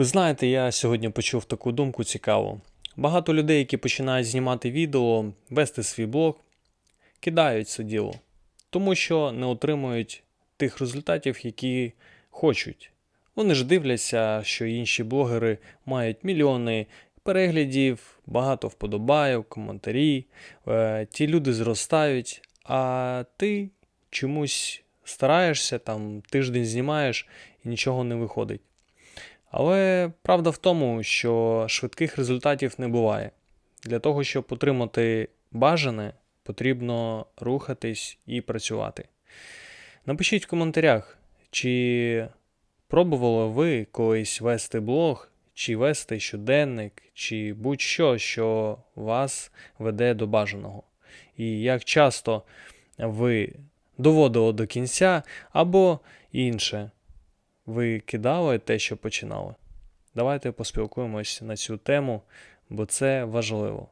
Ви знаєте, я сьогодні почув таку думку цікаву. Багато людей, які починають знімати відео, вести свій блог, кидають це діло, тому що не отримують тих результатів, які хочуть. Вони ж дивляться, що інші блогери мають мільйони переглядів, багато вподобайок, коментарі, е, ті люди зростають, а ти чомусь стараєшся, там тиждень знімаєш і нічого не виходить. Але правда в тому, що швидких результатів не буває. Для того, щоб отримати бажане, потрібно рухатись і працювати. Напишіть в коментарях, чи пробували ви колись вести блог, чи вести щоденник, чи будь-що, що вас веде до бажаного. І як часто ви доводили до кінця, або інше ви кидали те, що починали. Давайте поспілкуємось на цю тему, бо це важливо.